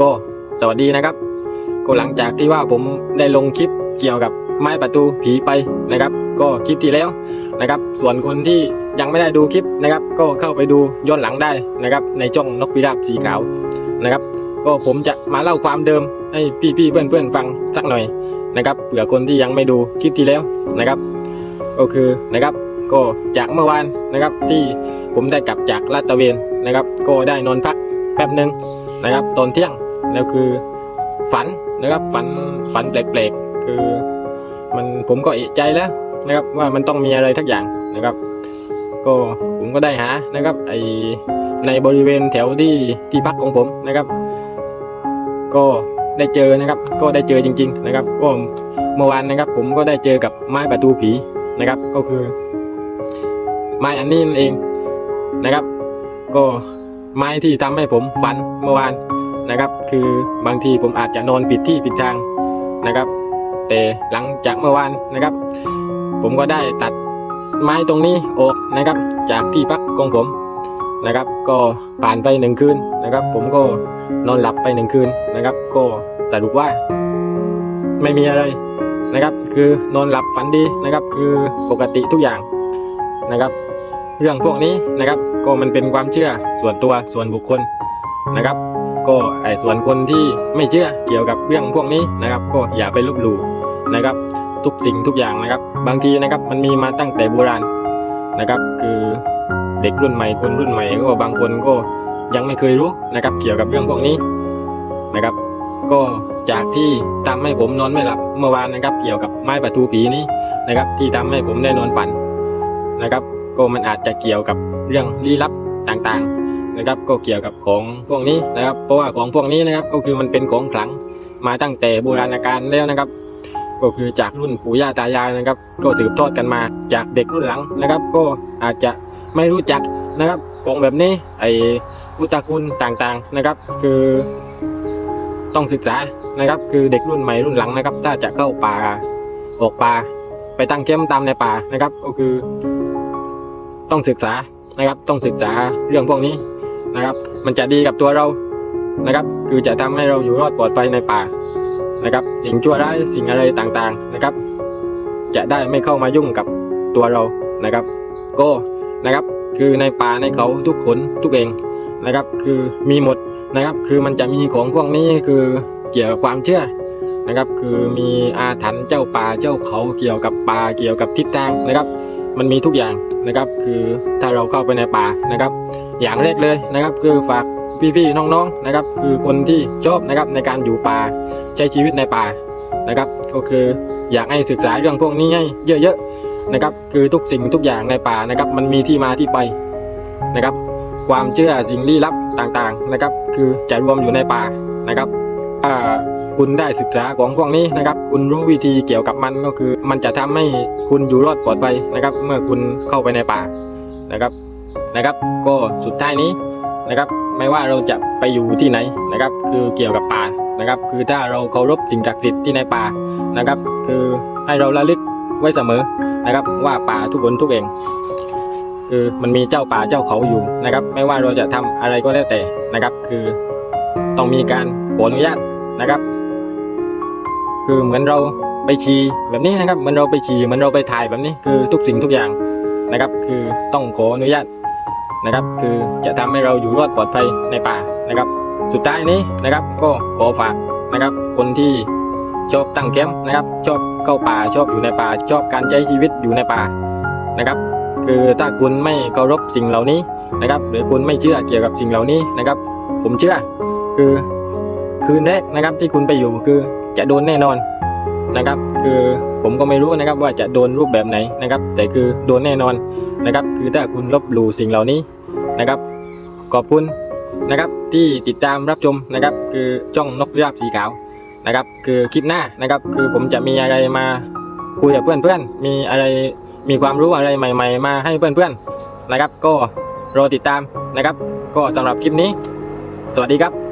ก็สวัสดีนะครับ ก็หลังจากที่ว่าผมได้ลงคลิปเกี่ยวกับไม้ประตูผีไปนะครับ ก็คลิปที่แล้วนะครับ ส่วนคนที่ยังไม่ได้ดูคลิปนะครับ ก็เข้าไปดูย้อนหลังได้นะครับ ในช่องนกพิราบสีขาวนะครับ ก็ผมจะมาเล่าความเดิมให้พี่ๆเพื่อนๆฟังสักหน่อยนะครับเผื่อคนที่ยังไม่ดูคลิปที่แล้วนะครับ ก็คือนะครับก็จากเมื่อวานนะครับที่ผมได้กลับจากลาดตะเวนนะครับ ก็ได้นอนพักแป๊บหนึ่งนะครับ ตอนเที่ยง แล้วคือฝันนะครับฝันฝันแปลกๆ คือมันผมก็เอะใจแล้วนะครับว่ามันต้องมีอะไรทักอย่างนะครับ ก็ผมก็ได้หานะครับไอในบริเวณแถวที่ที่พักของผมนะครับ ก็ได้เจอนะครับ ก็ได้เจอจริง ๆ นะครับก็เมื่อวานนะครับ ผมก็ได้เจอกับไม้ประตูผีนะครับ ก็คือ ไม้อันนี้นั่นเองนะครับ ก็ไม้ที่ทำให้ผมฝันเมื่อวาน นะครับ คือบางทีผมอาจจะนอนผิดที่ผิดทางนะครับ แต่หลังจากเมื่อวานนะครับ ผมก็ได้ตัดไม้ตรงนี้ออกนะครับ จากที่พักของผมนะครับ ก็ผ่านไปหนึ่งคืนนะครับ ผมก็นอนหลับไปหนึ่งคืนนะครับ ก็สรุปว่า ไม่มีอะไรนะครับ คือนอนหลับฝันดีนะครับ คือปกติทุกอย่างนะครับ เรื่องพวกนี้นะครับ ก็มันเป็นความเชื่อส่วนตัวส่วนบุคคล นะครับ ก็ไอ้ส่วนคนที่ไม่เชื่อเกี่ยวกับเรื่องพวกนี้นะครับ ก็อย่าไปลบหลู่นะครับ ทุกสิ่งทุกอย่างนะครับ บางทีนะครับมันมีมาตั้งแต่โบราณนะครับ คือเด็กรุ่นใหม่คนรุ่นใหม่ก็บางคนก็ยังไม่เคยรู้นะครับ เกี่ยวกับเรื่องพวกนี้นะครับ ก็จากที่ทำให้ผมนอนไม่หลับเมื่อวานนะครับ เกี่ยวกับไม้ประตูผีนี้นะครับ ที่ทำให้ผมได้นอนฝันนะครับ ก็มันอาจจะเกี่ยวกับเรื่องลี้ลับต่างๆ นะครับ ก็เกี่ยวกับของพวกนี้นะครับ เพราะว่าของพวกนี้นะครับก็คือมันเป็นของขลังมาตั้งแต่โบราณกาลแล้วนะครับ ก็คือจากรุ่นปู่ย่าตายายนะครับ ก็สืบทอดกันมาจากเด็กรุ่นหลังนะครับ ก็อาจจะไม่รู้จักนะครับของแบบนี้ไอ้พุทธคุณต่างๆนะครับ คือต้องศึกษานะครับ คือเด็กรุ่นใหม่รุ่นหลังนะครับ ถ้าจะเข้าป่าออกป่าไปตั้งแคมตามในป่านะครับ ก็คือ ต้องศึกษานะครับ ต้องศึกษาเรื่องพวกนี้ นะครับ มันจะดีกับตัวเรานะครับ คือจะทำให้เราอยู่รอดปลอดภัยในป่านะครับ สิ่งชั่วร้ายสิ่งอะไรต่างๆนะครับ จะได้ไม่เข้ามายุ่งกับตัวเรานะครับ ก็นะครับ คือในป่าในเขาทุกขนทุกเองนะครับ คือมีหมดนะครับ คือมันจะมีของพวกนี้คือเกี่ยวกับความเชื่อนะครับ คือมีอาถรรพ์เจ้าป่าเจ้าเขาเกี่ยวกับป่าเกี่ยวกับทิศทางนะครับ มันมีทุกอย่างนะครับ คือถ้าเราเข้าไปในป่านะครับ อย่างแรกเลยนะครับ คือฝากพี่ๆน้องๆนะครับ คือคนที่ชอบนะครับในการอยู่ป่าใช้ชีวิตในป่านะครับ ก็คืออยากให้ศึกษาเรื่องพวกนี้ให้เยอะๆนะครับ คือทุกสิ่งทุกอย่างในป่านะครับ มันมีที่มาที่ไปนะครับ ความเชื่อสิ่งลี้ลับต่างๆนะครับ คือจะรวมอยู่ในป่านะครับถ้าคุณได้ศึกษาของพวกนี้นะครับ คุณรู้วิธีเกี่ยวกับมันก็คือ มันจะทำให้คุณอยู่รอดปลอดภัยนะครับ เมื่อคุณเข้าไปในป่านะครับ นะครับ ก็สุดท้ายนี้นะครับ ไม่ว่าเราจะไปอยู่ที่ไหนนะครับ คือเกี่ยวกับป่านะครับ คือถ้าเราเคารพสิ่งศักดิ์สิทธิ์ที่ในป่านะครับ คือให้เราระลึกไว้เสมอนะครับ ว่าป่าทุกคนทุกเองคือมันมีเจ้าป่าเจ้าเขาอยู่นะครับ ไม่ว่าเราจะทำอะไรก็แล้วแต่นะครับ คือต้องมีการขออนุญาตนะครับ คือเหมือนเราไปฉี่แบบนี้นะครับเหมือนเราไปฉี่เหมือนเราไปถ่ายแบบนี้คือทุกสิ่งทุกอย่างนะครับ คือต้องขออนุญาต นะครับ คือจะทำให้เราอยู่รอดปลอดภัยในป่านะครับ สุดท้ายนี้นะครับ ก็ขอฝากนะครับ คนที่ชอบตั้งแคมป์นะครับ ชอบเข้าป่าชอบอยู่ในป่า ชอบการใช้ชีวิตอยู่ในป่านะครับ คือถ้าคุณไม่เคารพสิ่งเหล่านี้นะครับ หรือคุณไม่เชื่อเกี่ยวกับสิ่งเหล่านี้นะครับ ผมเชื่อคือคืนแรกนะครับที่คุณไปอยู่คือจะโดนแน่นอนนะครับ คือผมก็ไม่รู้นะครับว่าจะโดนรูปแบบไหนนะครับ แต่คือโดนแน่นอนนะครับ คือถ้าคุณลบหลู่สิ่งเหล่านี้ นะครับ ขอบคุณนะครับที่ติดตามรับชมนะครับ คือจ้องนกพิราบสีขาวนะครับ คือคลิปหน้านะครับ คือผมจะมีอะไรมาคุยกับเพื่อนๆ มีอะไรมีความรู้อะไรใหม่ ๆ มาให้เพื่อนๆนะครับ ก็รอติดตามนะครับ ก็สำหรับคลิปนี้ สวัสดีครับ